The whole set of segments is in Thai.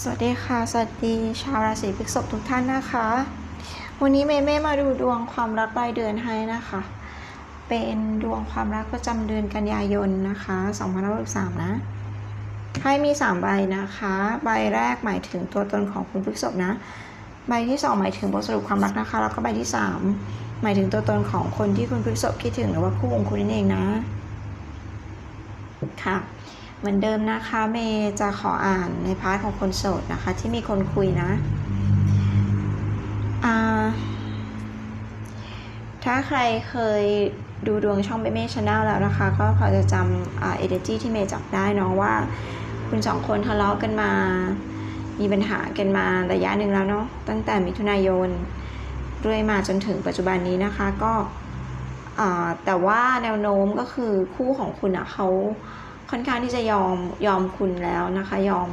สวัสดีค่ะ สวัสดีชาวราศีพฤษภทุกท่านนะคะ วันนี้เมย์เม่มาดูดวงความรักรายเดือนให้นะคะ เป็นดวงความรักประจำเดือนกันยายนนะคะ2563นะไพ่มี 3 ใบนะคะ ใบแรกหมายถึงตัวตนของคุณพฤษภนะ ใบที่ 2 หมายถึงบทสรุปความรักนะคะ แล้วก็ใบที่ 3 หมายถึงตัวตนของคนที่คุณพฤษภคิดถึงหรือว่าคู่ของคุณนั่นเองนะ ค่ะ เหมือนเดิมนะคะเมย์จะขออ่านในพาร์ทของคนโสดนะคะ ที่มีคนคุยนะถ้าใครเคยดูดวงช่องเบเม่ชาแนลแล้วนะคะ ก็พอจะจำเอเนจีที่เมย์จับได้เนาะว่า คุณสองคนทะเลาะกันมา มีปัญหากันมาระยะหนึ่งแล้วเนาะตั้งแต่มิถุนายนเรื่อยมาจนถึงปัจจุบันนี้นะคะก็แต่ว่าแนวโน้มก็คือคู่ของคุณอะเขา ค่อนข้างที่จะยอมยอมคุณแล้วนะคะยอม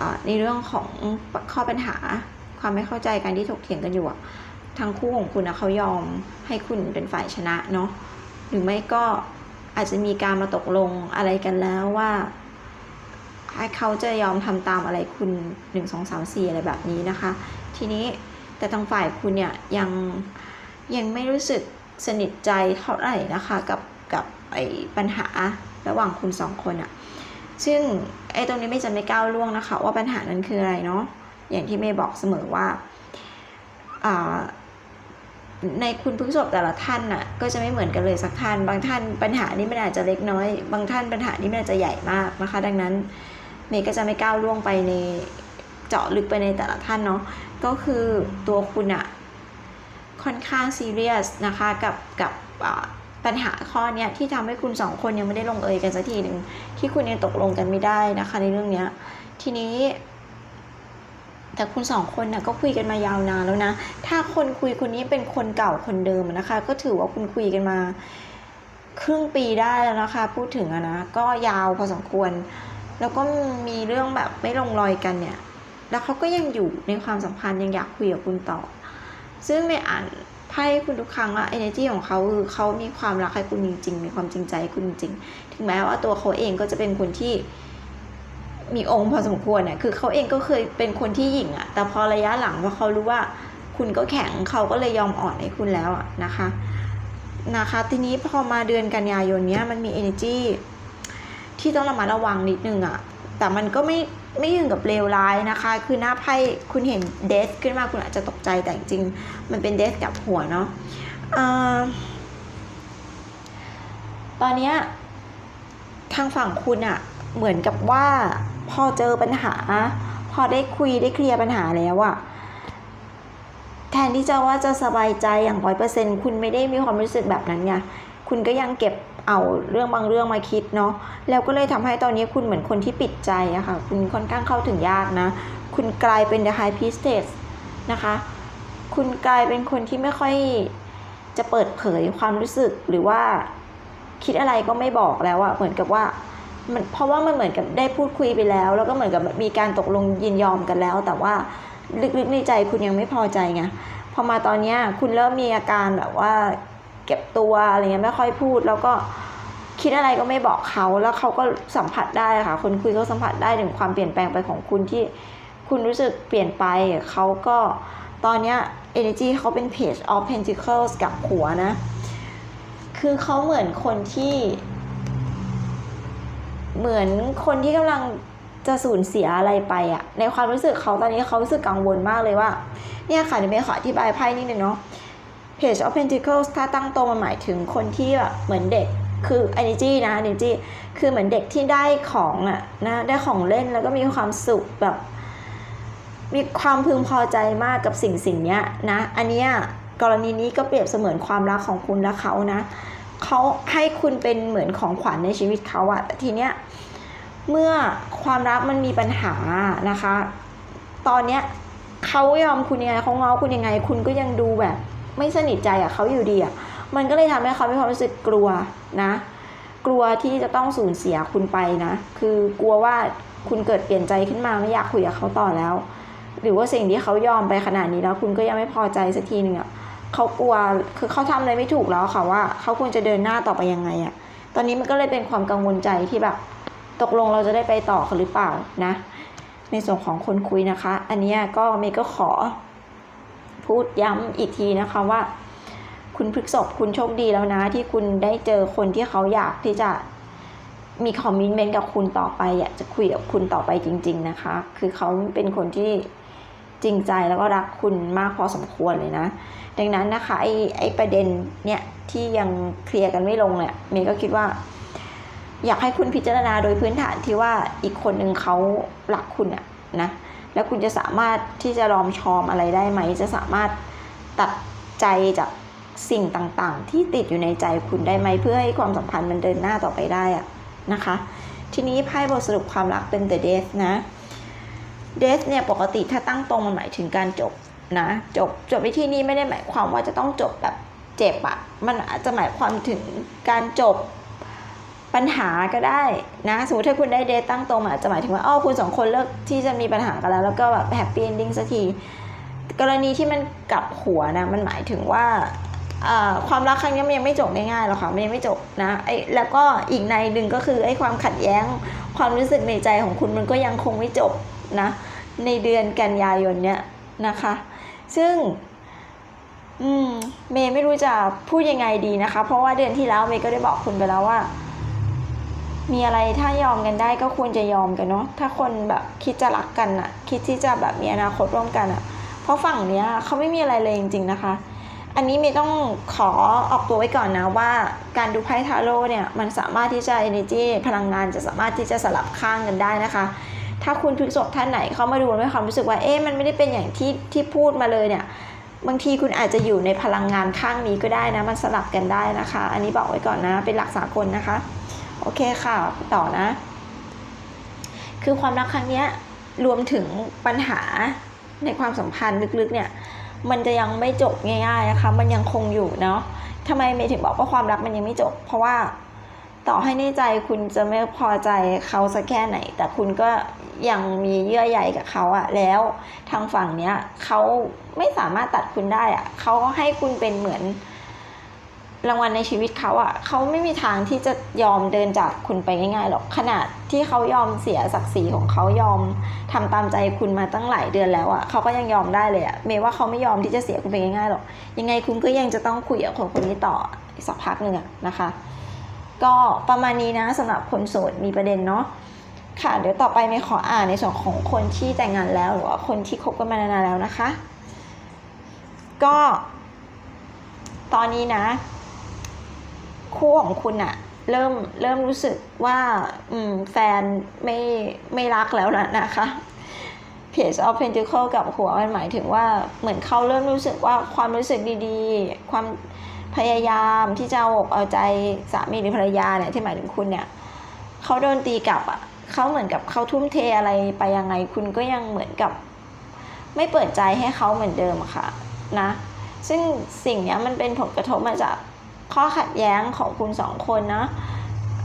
อในเรื่องของข้อปัญหาความไม่เข้าใจกันที่ถกเถียงกันอยู่ทั้งคู่ของคุณนะเขายอมให้คุณเป็นฝ่ายชนะเนาะหรือไม่ก็อาจจะมีการมาตกลงอะไรกันแล้วว่าเขาจะยอมทำตามอะไรคุณหนึ่งสองสามสี่อะไรแบบนี้นะคะ ทีนี้แต่ทางฝ่ายคุณเนี่ยยังยังไม่รู้สึกสนิทใจเท่าไหร่นะคะกับกับไอ้ปัญหา ระหว่างคุณสองคนอะซึ่งไอ้ตรงนี้ไม่จะไม่ก้าวล่วงนะคะ ว่าปัญหานั้นคืออะไรเนาะอย่างที่เมย์บอกเสมอว่าในคุณพฤกษบแต่ละท่านน่ะก็จะไม่เหมือนกันเลยสักท่าน บางท่านปัญหานี้มันอาจจะเล็กน้อย บางท่านปัญหานี้มันอาจจะใหญ่มากนะคะ ดังนั้นเมย์ก็จะไม่ก้าวล่วงไปในเจาะลึกไปในแต่ละท่านเนาะก็คือตัวคุณอะค่อนข้างซีเรียสนะคะกับกับ ปัญหาข้อเนี้ยที่ทำให้คุณสองคนยังไม่ได้ลงเอยกันสักทีหนึ่งที่คุณยังตกลงกันไม่ได้นะคะ ในเรื่องเนี้ย ทีนี้ แต่คุณสองคนน่ะก็คุยกันมายาวนานแล้วนะ ถ้าคนคุยคนนี้เป็นคนเก่าคนเดิมนะคะ ก็ถือว่าคุณคุยกันมาครึ่งปีได้แล้วนะคะ พูดถึงอะนะก็ยาวพอสมควร แล้วก็มีเรื่องแบบไม่ลงรอยกันเนี่ย แล้วเขาก็ยังอยู่ในความสัมพันธ์ยังอยากคุยกับคุณต่อ ซึ่งไม่อ่าน ไพ่คุณทุกครั้งอะ energy ของเขาคือเขามีความรักให้คุณจริงๆมีความจริงใจให้คุณจริงถึงแม้ว่าตัวเขาเองก็จะเป็นคนที่มีองค์พอสมควรเนี่ยคือเขาเองก็เคยเป็นคนที่หยิ่งอะแต่พอระยะหลังพอเขารู้ว่าคุณก็แข็งเขาก็เลยยอมอ่อนให้คุณแล้วอะนะคะ นะคะ ทีนี้พอมาเดือนกันยายนเนี้ยมันมี energy ที่ต้องระมัดระวังนิดนึงอะแต่มันก็ไม่ ไม่ถึงกับเลวร้ายนะคะ คือหน้าไพ่คุณเห็นเดสขึ้นมาคุณอาจจะตกใจแต่จริงมันเป็นเดสกับหัวเนาะอตอนเนี้ยทางฝั่งคุณอะเหมือนกับว่าพอเจอปัญหา พอได้คุยได้เคลียร์ปัญหาแล้วอะแทนที่จะว่าจะสบายใจอย่างร้อยเปอร์เซ็นคุณไม่ได้มีความรู้สึกแบบนั้นไงคุณก็ยังเก็บ เอาเรื่องบางเรื่องมาคิดเนาะแล้วก็เลยทำให้ตอนนี้คุณเหมือนคนที่ปิดใจอะค่ะคุณค่อนข้างเข้าถึงยากนะ คุณกลายเป็น the high priestess นะคะ คุณกลายเป็นคนที่ไม่ค่อยจะเปิดเผยความรู้สึกหรือว่าคิดอะไรก็ไม่บอกแล้วอะเหมือนกับว่ามันเพราะว่ามันเหมือนกับได้พูดคุยไปแล้ว แล้วก็เหมือนกับมีการตกลงยินยอมกันแล้ว แต่ว่าลึกๆในใจคุณยังไม่พอใจไงพอมาตอนนี้คุณเริ่มมีอาการแบบว่า เก็บตัวอะไรเงี้ยไม่ค่อยพูด แล้วก็คิดอะไรก็ไม่บอกเขาแล้วเขาก็สัมผัสได้ค่ะ คนคุยก็สัมผัสได้ถึงความเปลี่ยนแปลงไปของคุณที่คุณรู้สึกเปลี่ยนไปเขาก็ตอนเนี้ย energy เขาเป็น page of pentacles กับหัวนะ คือเขาเหมือนคนที่ เหมือนคนที่กำลังจะสูญเสียอะไรไปอะในความรู้สึกเขาตอนนี้เขารู้สึกกังวลมากเลยว่า เนี่ยค่ะเดี๋ยวเมย์ขออธิบายไพ่นิดนึงเนาะ Page of Pentacles ถ้าตั้งตัวมาหมายถึงคนที่แบบเหมือนเด็กคือ energy นะ energy คือเหมือนเด็กที่ได้ของอะนะได้ของเล่นแล้วก็มีความสุขแบบ มีความพึงพอใจมากกับสิ่งสิ่งเนี้ยนะ อันเนี้ยกรณีนี้ก็เปรียบเสมือนความรักของคุณและเขานะเขาให้คุณเป็นเหมือนของขวัญในชีวิตเขาอะแต่ทีเนี้ยเมื่อความรักมันมีปัญหานะคะ ตอนเนี้ยเขายอมคุณยังไงเขาง้อคุณยังไง คุณก็ยังดูแบบ ไม่สนิทใจอะเขาอยู่ดีอะมันก็เลยทำให้เขามีความรู้สึกกลัวนะ กลัวที่จะต้องสูญเสียคุณไปนะ คือกลัวว่าคุณเกิดเปลี่ยนใจขึ้นมาไม่อยากคุยกับเขาต่อแล้ว หรือว่าสิ่งที่เขายอมไปขนาดนี้แล้ว คุณก็ยังไม่พอใจสักทีหนึ่งอะเขากลัวคือเขาทำอะไรไม่ถูกแล้วค่ะว่าเขาควรจะเดินหน้าต่อไปยังไงอะตอนนี้มันก็เลยเป็นความกังวลใจที่แบบตกลงเราจะได้ไปต่อหรือเปล่านะ ในส่วนของคนคุยนะคะ อันนี้ก็เมย์ก็ขอ พูดย้ำอีกทีนะคะว่า คุณพฤกษบคุณโชคดีแล้วนะ ที่คุณได้เจอคนที่เขาอยากที่จะมีคอมมิชเมนต์กับคุณต่อไปอยากจะคุยกับคุณต่อไปจริง ๆนะคะ คือเขาเป็นคนที่จริงใจแล้วก็รักคุณมากพอสมควรเลยนะ ดังนั้นนะคะไอ้ไอ้ประเด็นเนี่ยที่ยังเคลียร์กันไม่ลงเนี่ยเมย์ก็คิดว่า อยากให้คุณพิจารณาโดยพื้นฐานที่ว่าอีกคนหนึ่งเขารักคุณอะนะ แล้วคุณจะสามารถที่จะรอมชอมอะไรได้ไหม จะสามารถตัดใจจากสิ่งต่างๆ ที่ติดอยู่ในใจคุณได้ไหมเพื่อให้ความสัมพันธ์มันเดินหน้าต่อไปได้อะนะคะ ทีนี้ไพ่บทสรุปความรักเป็น the death นะ death เนี่ยปกติถ้าตั้งตรงมันหมายถึงการจบนะจบจบในที่นี้ไม่ได้หมายความว่าจะต้องจบแบบเจ็บอะมันอาจจะหมายความถึงการจบ ปัญหาก็ได้นะ สมมติถ้าคุณได้เดทตั้งตรงอาจจะหมายถึงว่าอ้อคุณสองคนเลิกที่จะมีปัญหากันแล้ว แล้วก็แบบแฮปปี้เอนดิ้งสักที กรณีที่มันกลับหัวนะ มันหมายถึงว่าความรักครั้งนี้มันยังไม่จบง่ายๆหรอกค่ะมันยังไม่จบนะไอ้แล้วก็อีกในหนึ่งก็คือไอ้ความขัดแย้ง ความรู้สึกในใจของคุณมันก็ยังคงไม่จบนะ ในเดือนกันยายนเนี้ยนะคะ ซึ่งอืมเมย์ไม่รู้จะพูดยังไงดีนะคะ เพราะว่าเดือนที่แล้วเมย์ก็ได้บอกคุณไปแล้วว่า มีอะไรถ้ายอมกันได้ก็ควรจะยอมกันเนาะถ้าคนแบบคิดจะรักกันอะคิดที่จะแบบมีอนาคตร่วมกันอะเพราะฝั่งเนี้ยเขาไม่มีอะไรเลยจริง ๆนะคะ อันนี้เมย์ต้องขอออกตัวไว้ก่อนนะว่าการดูไพ่ทาโร่เนี่ยมันสามารถที่จะ energy พลังงานจะสามารถที่จะสลับข้างกันได้นะคะ ถ้าคุณพฤกษบท่านไหนเข้ามาดูแล้วมีความรู้สึกว่าเอ๊ะมันไม่ได้เป็นอย่างที่ที่พูดมาเลยเนี่ยบางทีคุณอาจจะอยู่ในพลังงานข้างนี้ก็ได้นะมันสลับกันได้นะคะ อันนี้บอกไว้ก่อนนะเป็นหลักสากลนะคะ โอเคค่ะ ต่อนะ คือความรักครั้งนี้รวมถึงปัญหาในความสัมพันธ์ลึกๆเนี่ย มันจะยังไม่จบง่ายๆนะคะ มันยังคงอยู่เนาะทำไมเมย์ถึงบอกว่าความรักมันยังไม่จบ เพราะว่าต่อให้ในใจคุณจะไม่พอใจเขาสักแค่ไหน แต่คุณก็ยังมีเยื่อใยกับเขาอะแล้วทางฝั่งเนี้ยเขาไม่สามารถตัดคุณได้อะเขาก็ให้คุณเป็นเหมือน รางวัลในชีวิตเขาอะ่ะเขาไม่มีทางที่จะยอมเดินจากคุณไปง่ายๆหรอกขนาดที่เขายอมเสียศักดิ์ศรีของเขายอมทำตามใจคุณมาตั้งหลายเดือนแล้วอะ่ะเขาก็ยังยอมได้เลยอะ่ะเมย์ว่าเขาไม่ยอมที่จะเสียคุณไปง่ายๆหรอกยังไงคุณก็ยังจะต้องคุยกับคนคนนี้ต่ออีกสักพักหนึ่งอะนะคะ ก็ประมาณนี้นะสำหรับคนโสดมีประเด็นเนาะค่ะเดี๋ยวต่อไปเมย์ขออ่านในส่วนของคนที่แต่งงานแล้วหรือว่าคนที่คบกันมานานๆแล้วนะคะ ก็ตอนนี้นะ คู่ของคุณอะเริ่มเริ่มรู้สึกว่าอืแฟนไม่ไม่รักแล้วนะนะคะ Page of Pentacle กับหัวมันหมายถึงว่าเหมือนเขาเริ่มรู้สึกว่าความรู้สึกดีๆ ความพยายามที่จะเอาอกเอาใจสามีหรือภรรยาเนี่ยที่หมายถึงคุณเนี่ยเขาโดนตีกลับอะ่ะเขาเหมือนกับเขาทุ่มเทอะไรไปยังไงคุณก็ยังเหมือนกับ ไม่เปิดใจให้เขาเหมือนเดิมค่ะนะ ซึ่งสิ่งเนี้ยมันเป็นผลกระทบมาจาก ข้อขัดแย้งของคุณสองคนนะ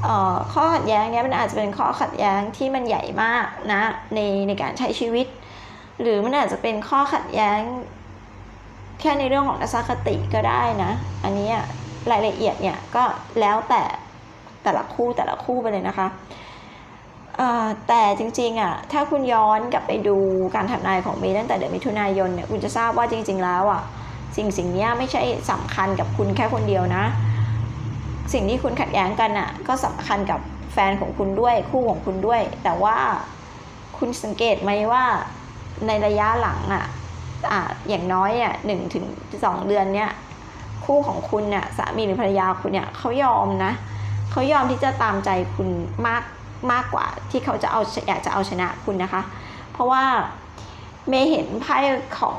เอ่อข้อขัดแย้งเนี้ยมันอาจจะเป็นข้อขัดแย้งที่มันใหญ่มากนะในในการใช้ชีวิต หรือมันอาจจะเป็นข้อขัดแย้ง แค่ในเรื่องของทัศนคติก็ได้นะ อันนี้อะรายละเอียดเนี่ยก็แล้วแต่แต่ละคู่แต่ละคู่ไปเลยนะคะเออแต่จริงๆอะถ้าคุณย้อนกลับไปดูการทำนายของเมย์ตั้งแต่เดือนมิถุนายนเนี่ยคุณจะทราบว่าจริง ๆ แล้วอะ สิ่งสิ่งนี้ไม่ใช่สำคัญกับคุณแค่คนเดียวนะ สิ่งที่คุณขัดแย้งกันอะก็สำคัญกับแฟนของคุณด้วยคู่ของคุณด้วย แต่ว่าคุณสังเกตไหมว่าในระยะหลังอะอะอย่างน้อยอะหนึ่งถึงสองเดือนเนี้ยคู่ของคุณเนี่ยสามีหรือภรรยาคุณเนี่ยเขายอมนะเขายอมที่จะตามใจคุณมากมากกว่าที่เขาจะเอาอยากจะเอาชนะคุณนะคะ เพราะว่าเมย์เห็นไพ่ของ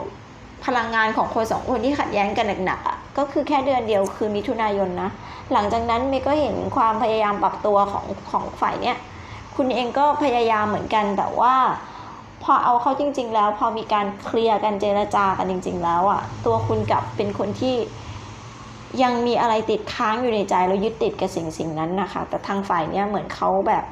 พลังงานของคนสองคนที่ขัดแย้งกันหนักๆอะก็คือแค่เดือนเดียวคือมิถุนายนนะ หลังจากนั้นเมย์ก็เห็นความพยายามปรับตัวของของฝ่ายเนี้ยคุณเองก็พยายามเหมือนกันแต่ว่าพอเอาเข้าจริง ๆ แล้ว พอมีการเคลียร์กันเจรจากันจริง ๆ แล้วอะ ตัวคุณกลับเป็นคนที่ยังมีอะไรติดค้างอยู่ในใจแล้วยึดติดกับสิ่งสิ่งนั้นนะคะ แต่ทางฝ่ายเนี้ยเหมือนเขาแบบ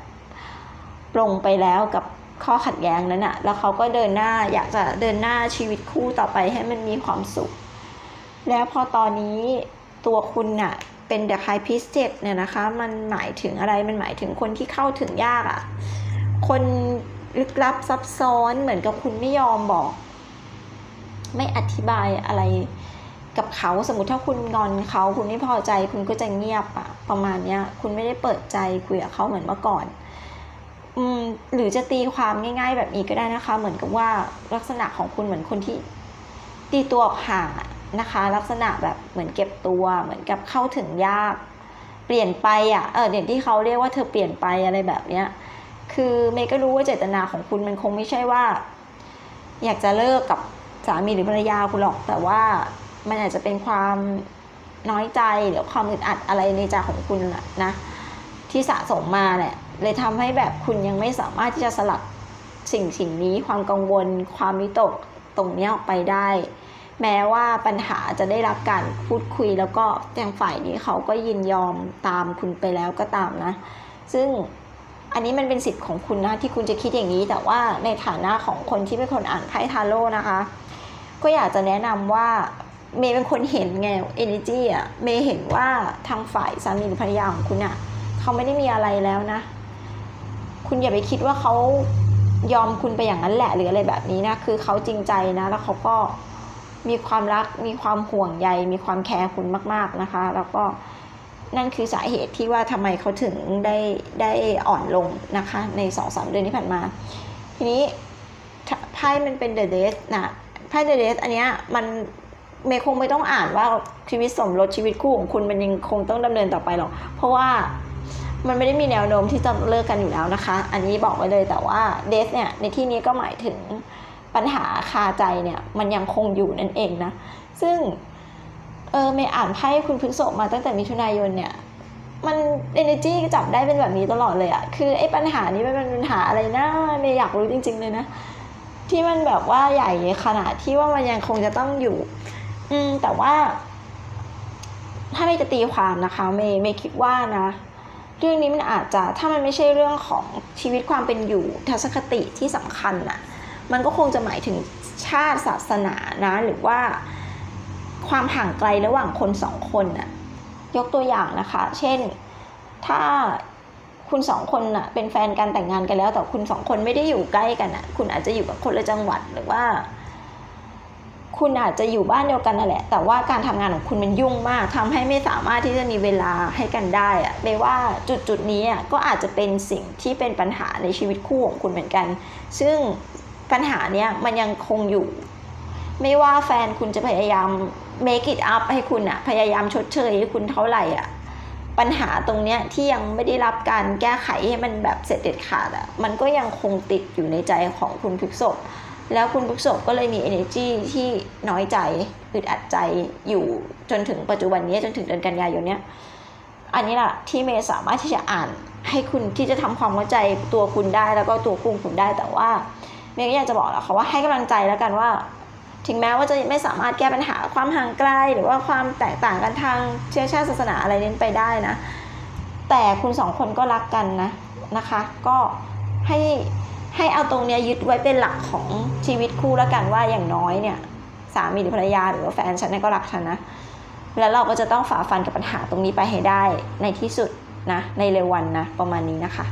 ปลงไปแล้วกับ ข้อขัดแย้งนั้นอะแล้วเขาก็เดินหน้าอยากจะเดินหน้าชีวิตคู่ต่อไปให้มันมีความสุข แล้วพอตอนนี้ตัวคุณน่ะเป็น The High Priestess เนี่ยนะคะ มันหมายถึงอะไรมันหมายถึงคนที่เข้าถึงยากอะคนลึกลับซับซ้อนเหมือนกับคุณไม่ยอมบอก ไม่อธิบายอะไรกับเขาสมมติถ้าคุณงอนเขาคุณไม่พอใจคุณก็จะเงียบอะประมาณเนี้ยคุณไม่ได้เปิดใจคุยกับเขาเหมือนเมื่อก่อน หรือจะตีความง่าย ๆ แบบนี้ก็ได้นะคะ เหมือนกับว่าลักษณะของคุณเหมือนคนที่ตีตัวออกห่างอะนะคะ ลักษณะแบบเหมือนเก็บตัวเหมือนกับเข้าถึงยาก เปลี่ยนไปอะเอออย่างที่เขาเรียกว่าเธอเปลี่ยนไปอะไรแบบเนี้ยคือเมย์ก็รู้ว่าเจตนาของคุณมันคงไม่ใช่ว่า อยากจะเลิกกับสามีหรือภรรยาคุณหรอก แต่ว่ามันอาจจะเป็นความน้อยใจหรือความอึดอัดอะไรในใจของคุณนะนะที่สะสมมาแหละ เลยทำให้แบบคุณยังไม่สามารถที่จะสลัดสิ่งสิ่งนี้ความกังวล ความวิตกตรงเนี้ยออกไปได้ แม้ว่าปัญหาจะได้รับการพูดคุยแล้วก็ทางฝ่ายนี้เขาก็ยินยอมตามคุณไปแล้วก็ตามนะ ซึ่งอันนี้มันเป็นสิทธิ์ของคุณนะที่คุณจะคิดอย่างนี้ แต่ว่าในฐานะของคนที่เป็นคนอ่านไพ่ทาโร่นะคะ ก็อยากจะแนะนำว่าเมย์เป็นคนเห็นไง energy อะเมย์เห็นว่าทางฝ่ายสามีหรือภรรยาของคุณอะเขาไม่ได้มีอะไรแล้วนะ คุณอย่าไปคิดว่าเขายอมคุณไปอย่างนั้นแหละหรืออะไรแบบนี้นะคือเขาจริงใจนะ แล้วเขาก็มีความรักมีความห่วงใย มีความแคร์คุณมาก ๆนะคะ แล้วก็นั่นคือสาเหตุที่ว่าทำไมเขาถึงได้ได้อ่อนลงนะคะ ในสองสามเดือนที่ผ่านมา ทีนี้ไพ่มันเป็น The Death นะไพ่ The Death อันเนี้ยมันเมย์คงไม่ต้องอ่านว่าชีวิตสมรสชีวิตคู่ของคุณมันยังคงต้องดำเนินต่อไปหรอก เพราะว่า มันไม่ได้มีแนวโน้มที่จะเลิกกันอยู่แล้วนะคะ อันนี้บอกไว้เลยแต่ว่าเดทเนี่ยในที่นี้ก็หมายถึงปัญหาคาใจเนี่ยมันยังคงอยู่นั่นเองนะ ซึ่งเออเมย์อ่านไพ่คุณพฤกษบมาตั้งแต่มิถุนายนเนี่ยมัน energy จับได้เป็นแบบนี้ตลอดเลยอะคือไอ้ปัญหานี้มันเป็นปัญหาอะไรนะเมย์อยากรู้จริง ๆ เลยนะ ที่มันแบบว่าใหญ่ขนาดที่ว่ามันยังคงจะต้องอยู่ อืมแต่ว่า ถ้าไม่จะตีความนะคะ เมย์เมย์คิดว่านะ เรื่องนี้มันอาจจะถ้ามันไม่ใช่เรื่องของชีวิตความเป็นอยู่ทัศนคติที่สำคัญน่ะมันก็คงจะหมายถึงชาติศาสนานะหรือว่าความห่างไกลระหว่างคนสองคนน่ะยกตัวอย่างนะคะ เช่นถ้าคุณสองคนน่ะเป็นแฟนกันแต่งงานกันแล้ว แต่คุณสองคนไม่ได้อยู่ใกล้กันน่ะคุณอาจจะอยู่กับคนละจังหวัดหรือว่า คุณอาจจะอยู่บ้านเดียวกันนั่นแหละ แต่ว่าการทำงานของคุณมันยุ่งมากทำให้ไม่สามารถที่จะมีเวลาให้กันได้อะเมว่าจุดจุดนี้อะก็อาจจะเป็นสิ่งที่เป็นปัญหาในชีวิตคู่ของคุณเหมือนกัน ซึ่งปัญหาเนี้ยมันยังคงอยู่ ไม่ว่าแฟนคุณจะพยายาม make it up ให้คุณอะพยายามชดเชยให้คุณเท่าไหร่อะปัญหาตรงเนี้ยที่ยังไม่ได้รับการแก้ไขให้มันแบบเสร็จเด็ดขาดอะมันก็ยังคงติดอยู่ในใจของคุณพฤกษบ แล้วคุณพฤกษบก็เลยมี energy ที่น้อยใจอึดอัดใจอยู่จนถึงปัจจุบันนี้จนถึงเดือนกันยายนเนี้ยอันนี้แหละที่เมย์สามารถที่จะอ่านให้คุณที่จะทำความเข้าใจตัวคุณได้แล้วก็ตัวคุณคุณได้แต่ว่าเมย์ก็อยากจะบอกแหละค่ะว่าให้กำลังใจแล้วกันว่า ถึงแม้ว่าจะไม่สามารถแก้ปัญหาความห่างไกล หรือว่าความแตกต่างกันทางเชื้อชาติศาสนาอะไรนี้ไปได้นะ แต่คุณสองคนก็รักกันนะนะคะ ก็ให้ ให้เอาตรงเนี้ยยึดไว้เป็นหลักของชีวิตคู่แล้วกันว่าอย่างน้อยเนี่ยสามีหรือภรรยาหรือว่าแฟนฉันเนี่ยก็รักฉันนะแล้วเราก็จะต้องฝ่าฟันกับปัญหาตรงนี้ไปให้ได้ในที่สุดนะในเร็ววันนะประมาณนี้นะคะ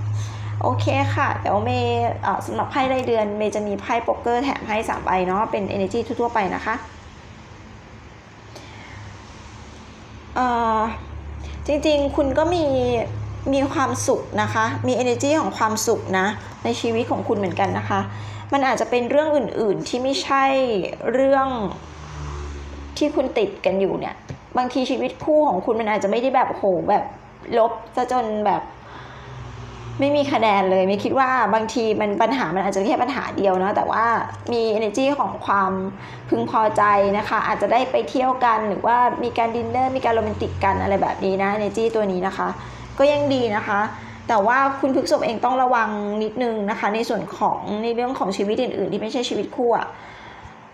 โอเคค่ะเดี๋ยวเมย์เอ่อสำหรับไพ่รายเดือนเมย์จะมีไพ่โป๊กเกอร์แถมให้3ใบเนาะเป็น energy ทั่วๆไปนะคะจริงๆ คุณก็มี มีความสุขนะคะ มี energy ของความสุขนะ ในชีวิตของคุณเหมือนกันนะคะ มันอาจจะเป็นเรื่องอื่นๆที่ไม่ใช่เรื่องที่คุณติดกันอยู่เนี่ย บางทีชีวิตคู่ของคุณมันอาจจะไม่ได้แบบโหแบบลบซะจนแบบไม่มีคะแนนเลย ไม่คิดว่าบางทีมันปัญหามันอาจจะแค่ปัญหาเดียวเนาะแต่ว่ามี energy ของความพึงพอใจนะคะ อาจจะได้ไปเที่ยวกันหรือว่ามีการดินเนอร์มีการโรแมนติกกันอะไรแบบนี้นะ energy ตัวนี้นะคะ ก็ยังดีนะคะ แต่ว่าคุณพฤกษบเองต้องระวังนิดนึงนะคะ ในส่วนของในเรื่องของชีวิตอื่น ๆ ที่ไม่ใช่ชีวิตคู่อะ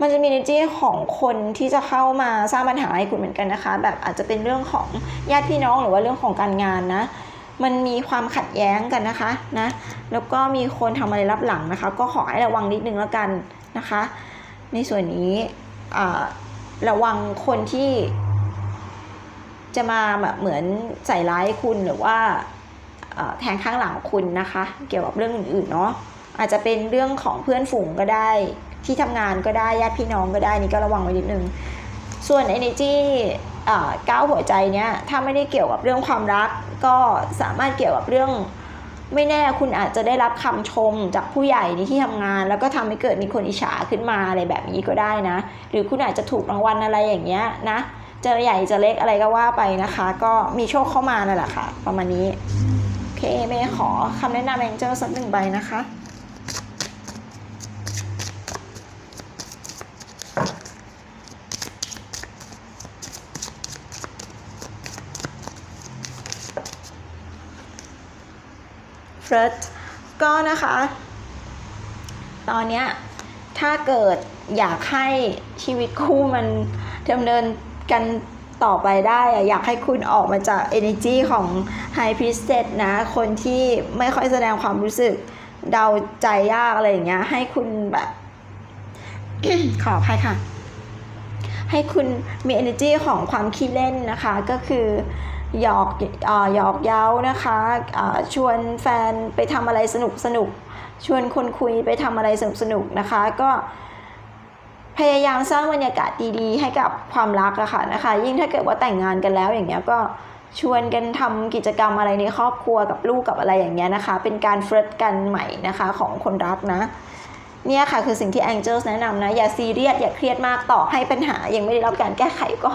มันจะมี energy ของคนที่จะเข้ามาสร้างปัญหาให้คุณเหมือนกันนะคะ แบบอาจจะเป็นเรื่องของญาติพี่น้องหรือว่าเรื่องของการงานนะ มันมีความขัดแย้งกันนะคะนะ แล้วก็มีคนทำอะไรรับหลังนะคะ ก็ขอให้ระวังนิดนึงแล้วกันนะคะ ในส่วนนี้ระวังคนที่ จะมาแบบเหมือนใส่ร้ายคุณหรือว่าแทงข้างหลังคุณนะคะ เกี่ยวกับเรื่องอื่นๆเนาะอาจจะเป็นเรื่องของเพื่อนฝูงก็ได้ที่ทำงานก็ได้ญาติพี่น้องก็ได้นี่ก็ระวังไว้นิดนึงส่วน energy อ่าก้าหัวใจเนี้ยถ้าไม่ได้เกี่ยวกับเรื่องความรัก ก็สามารถเกี่ยวกับเรื่อง ไม่แน่คุณอาจจะได้รับคำชมจากผู้ใหญ่ในที่ทำงาน แล้วก็ทำให้เกิดมีคนอิจฉาขึ้นมาอะไรแบบนี้ก็ได้นะ หรือคุณอาจจะถูกรางวัลอะไรอย่างเงี้ยนะ จะใหญ่จะเล็กอะไรก็ว่าไปนะคะ ก็มีโชคเข้ามานั่นแหละค่ะ ประมาณนี้โอเคเมย์ขอคำแนะนำแองเจิลสักหนึ่งใบนะคะเฟิร์สก็นะคะ ตอนเนี้ยถ้าเกิดอยากให้ชีวิตคู่มันดำเนิน กันต่อไปได้อะอยากให้คุณออกมาจาก energy ของ High Priestess นะ คนที่ไม่ค่อยแสดงความรู้สึกเดาใจยากอะไรอย่างเงี้ย ให้คุณแบบ ขออภัยค่ะ ให้คุณมี energy ของความขี้เล่นนะคะ ก็คือหยอกเอ่อหยอกเย้านะคะอ่าชวนแฟนไปทำอะไรสนุกสนุก ชวนคนคุยไปทำอะไรสนุกสนุกนะคะ ก็ พยายามสร้างบรรยากาศดีๆ ให้กับความรักอะค่ะนะคะ ยิ่งถ้าเกิดว่าแต่งงานกันแล้วอย่างเงี้ยก็ชวนกันทำกิจกรรมอะไรในครอบครัวกับลูกกับอะไรอย่างเงี้ยนะคะ เป็นการเฟร์สกันใหม่นะคะของคนรักนะเนี่ยค่ะคือสิ่งที่ Angels แนะนำนะ อย่าซีเรียสอย่าเครียดมากต่อให้ปัญหา ยังไม่ได้รับการแก้ไขก็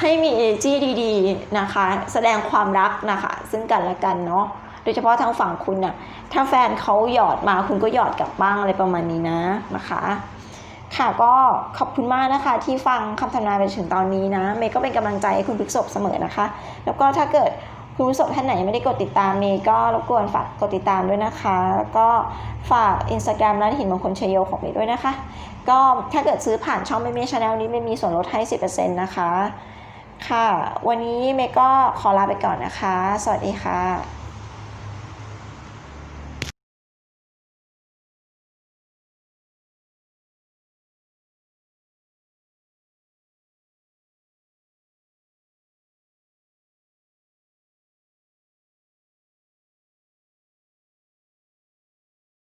ให้มี energy ดีๆนะคะ แสดงความรักนะคะ ซึ่งกันและกันเนาะโดยเฉพาะทางฝั่งคุณน่ะถ้าแฟนเขาหยอดมาคุณก็หยอดกลับบ้างอะไรประมาณนี้นะนะคะ ค่ะก็ขอบคุณมากนะคะ ที่ฟังคำทำนายไปถึงตอนนี้นะ เมย์ก็เป็นกำลังใจให้คุณพฤกษบเสมอนะคะ แล้วก็ถ้าเกิดคุณพฤกษบท่านไหนไม่ได้กดติดตามเมย์ก็รบกวนฝากกดติดตามด้วยนะคะ แล้วก็ฝาก Instagram ร้านหินมงคลเชยโยของเมย์ด้วยนะคะ ก็ถ้าเกิดซื้อผ่านช่องเมย์เมย์ชาแนลนี้เมย์มีส่วนลดให้ 10%นะคะ ค่ะ วันนี้เมย์ก็ขอลาไปก่อนนะคะ สวัสดีค่ะ